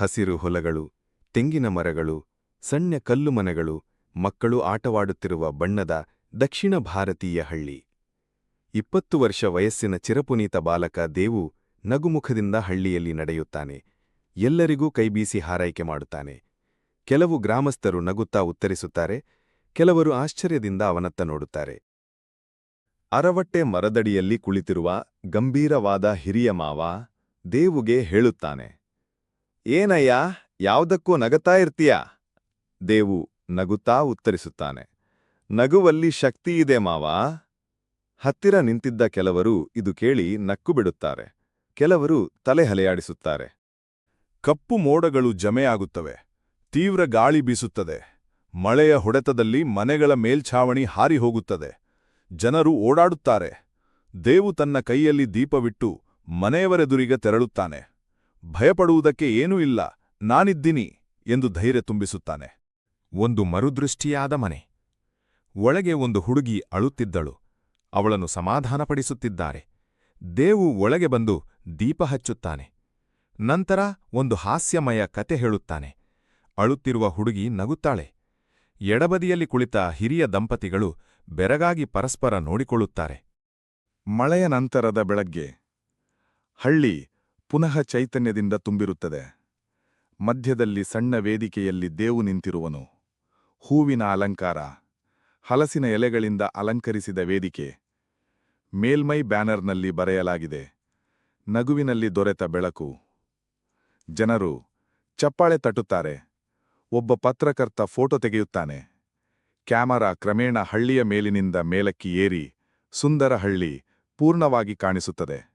ಹಸಿರು ಹೊಲಗಳು, ತೆಂಗಿನ ಮರಗಳು, ಸಣ್ಣ ಕಲ್ಲು ಮನೆಗಳು ಮಕ್ಕಳು ಆಟವಾಡುತ್ತಿರುವ ಬಣ್ಣದ ದಕ್ಷಿಣ ಭಾರತೀಯ ಹಳ್ಳಿ. ಇಪ್ಪತ್ತು ವರ್ಷ ವಯಸ್ಸಿನ ಚಿರಪುನೀತ ಬಾಲಕ ದೇವು ನಗುಮುಖದಿಂದ ಹಳ್ಳಿಯಲ್ಲಿ ನಡೆಯುತ್ತಾನೆ, ಎಲ್ಲರಿಗೂ ಕೈಬೀಸಿ ಹಾರೈಕೆ ಮಾಡುತ್ತಾನೆ. ಕೆಲವು ಗ್ರಾಮಸ್ಥರು ನಗುತ್ತಾ ಉತ್ತರಿಸುತ್ತಾರೆ, ಕೆಲವರು ಆಶ್ಚರ್ಯದಿಂದ ಅವನತ್ತ ನೋಡುತ್ತಾರೆ. ಅರವಟ್ಟೆ ಮರದಡಿಯಲ್ಲಿ ಕುಳಿತಿರುವ ಗಂಭೀರವಾದ ಹಿರಿಯ ಮಾವ ದೇವುಗೆ ಹೇಳುತ್ತಾನೆ ಏನಯ್ಯ, ಯಾವುದಕ್ಕೂ ನಗತಾ ಇರ್ತೀಯ? ದೇವು ನಗುತ್ತಾ ಉತ್ತರಿಸುತ್ತಾನೆ. ನಗುವಲ್ಲಿ ಶಕ್ತಿಯಿದೆ ಮಾವಾ. ಹತ್ತಿರ ನಿಂತಿದ್ದ ಕೆಲವರು ಇದು ಕೇಳಿ ನಕ್ಕು ಬಿಡುತ್ತಾರೆ. ಕೆಲವರು ತಲೆ ಹಲೆಯಾಡಿಸುತ್ತಾರೆ. ಕಪ್ಪು ಮೋಡಗಳು ಜಮೆಯಾಗುತ್ತವೆ. ತೀವ್ರ ಗಾಳಿ ಬೀಸುತ್ತದೆ. ಮಳೆಯ ಹೊಡೆತದಲ್ಲಿ ಮನೆಗಳ ಮೇಲ್ಛಾವಣಿ ಹಾರಿ ಹೋಗುತ್ತದೆ ಜನರು ಓಡಾಡುತ್ತಾರೆ. ದೇವು ತನ್ನ ಕೈಯಲ್ಲಿ ದೀಪವಿಟ್ಟು ಮನೆಯವರೆದುರಿಗ ತೆರಳುತ್ತಾನೆ. ಭಯಪಡುವುದಕ್ಕೆ ಏನೂ ಇಲ್ಲ, ನಾನಿದ್ದೀನಿ ಎಂದು ಧೈರ್ಯ ತುಂಬಿಸುತ್ತಾನೆ. ಒಂದು ಮರುದೃಷ್ಟಿಯಾದ ಮನೆ. ಒಳಗೆ ಒಂದು ಹುಡುಗಿ ಅಳುತ್ತಿದ್ದಳು. ಅವಳನ್ನು ಸಮಾಧಾನಪಡಿಸುತ್ತಿದ್ದಾರೆ. ದೇವು ಒಳಗೆ ಬಂದು ದೀಪ ಹಚ್ಚುತ್ತಾನೆ. ನಂತರ ಒಂದು ಹಾಸ್ಯಮಯ ಕತೆ ಹೇಳುತ್ತಾನೆ. ಅಳುತ್ತಿರುವ ಹುಡುಗಿ ನಗುತ್ತಾಳೆ. ಎಡಬದಿಯಲ್ಲಿ ಕುಳಿತ ಹಿರಿಯ ದಂಪತಿಗಳು ಬೆರಗಾಗಿ ಪರಸ್ಪರ ನೋಡಿಕೊಳ್ಳುತ್ತಾರೆ. ಮಳೆಯ ನಂತರದ ಬೆಳಗ್ಗೆ. ಹಳ್ಳಿ ಪುನಃ ಚೈತನ್ಯದಿಂದ ತುಂಬಿರುತ್ತದೆ. ಮಧ್ಯದಲ್ಲಿ ಸಣ್ಣ ವೇದಿಕೆಯಲ್ಲಿ ದೇವು ನಿಂತಿರುವನು. ಹೂವಿನ ಅಲಂಕಾರ. ಹಲಸಿನ ಎಲೆಗಳಿಂದ ಅಲಂಕರಿಸಿದ ವೇದಿಕೆ. ಮೇಲ್ಮೈ ಬ್ಯಾನರ್ನಲ್ಲಿ ಬರೆಯಲಾಗಿದೆ. ನಗುವಿನಲ್ಲಿ ದೊರೆತ ಬೆಳಕು. ಜನರು ಚಪ್ಪಾಳೆ ತಟ್ಟುತ್ತಾರೆ. ಒಬ್ಬ ಪತ್ರಕರ್ತ ಫೋಟೋ ತೆಗೆಯುತ್ತಾನೆ. ಕ್ಯಾಮರಾ ಕ್ರಮೇಣ ಹಳ್ಳಿಯ ಮೇಲಿನಿಂದ ಮೇಲಕ್ಕಿ ಏರಿ ಸುಂದರ ಹಳ್ಳಿ ಪೂರ್ಣವಾಗಿ ಕಾಣಿಸುತ್ತದೆ.